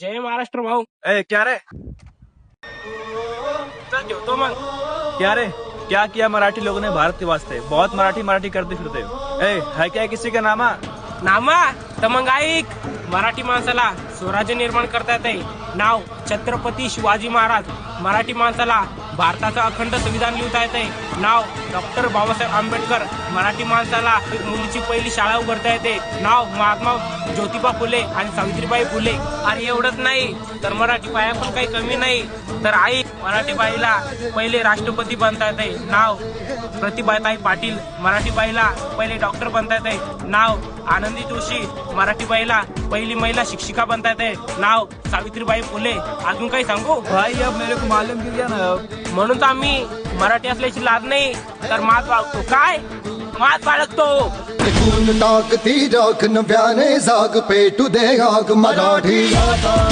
जय महाराष्ट्र भाऊ। ए क्या रे? तो मग क्या रे? क्या किया मराठी लोगों ने भारत के वास्ते? बहुत मराठी मराठी करते फिरते ए है क्या किसी का नामा? नामा? मग ऐक मराठी माणसाला स्वराज्य निर्माण करता येते. नाव छत्रपती शिवाजी महाराज. मराठी माणसाला भारताचं अखंड संविधान लिहिता येते. नाव डॉक्टर बाबासाहेब आंबेडकर. मराठी माणसाला मुलीची पहिली शाळा उघडता येते. नाव महात्मा ज्योतिबा फुले आणि सावित्रीबाई फुले. आणि एवढंच नाही तर मराठी पाया पण काही कमी नाही. तर आई मराठी बाईला पहिले राष्ट्रपती बनता येते नाव प्रतिभाताई पाटील मराठी बाईला पहिले डॉक्टर बनता येते नाव आनंदी जोशी मराठी बाईला पहिली महिला शिक्षिका बनता येते नाव सावित्रीबाई फुले. अजून काही सांगू? भाई अब मेरे को मालूम ना म्हणून तर आम्ही मराठी असल्याची लाज नाही तर मात बाळगतो. काय? मात बाळगतो. खून टाकती राख नव्याने जाग पेटू दे आग मराठी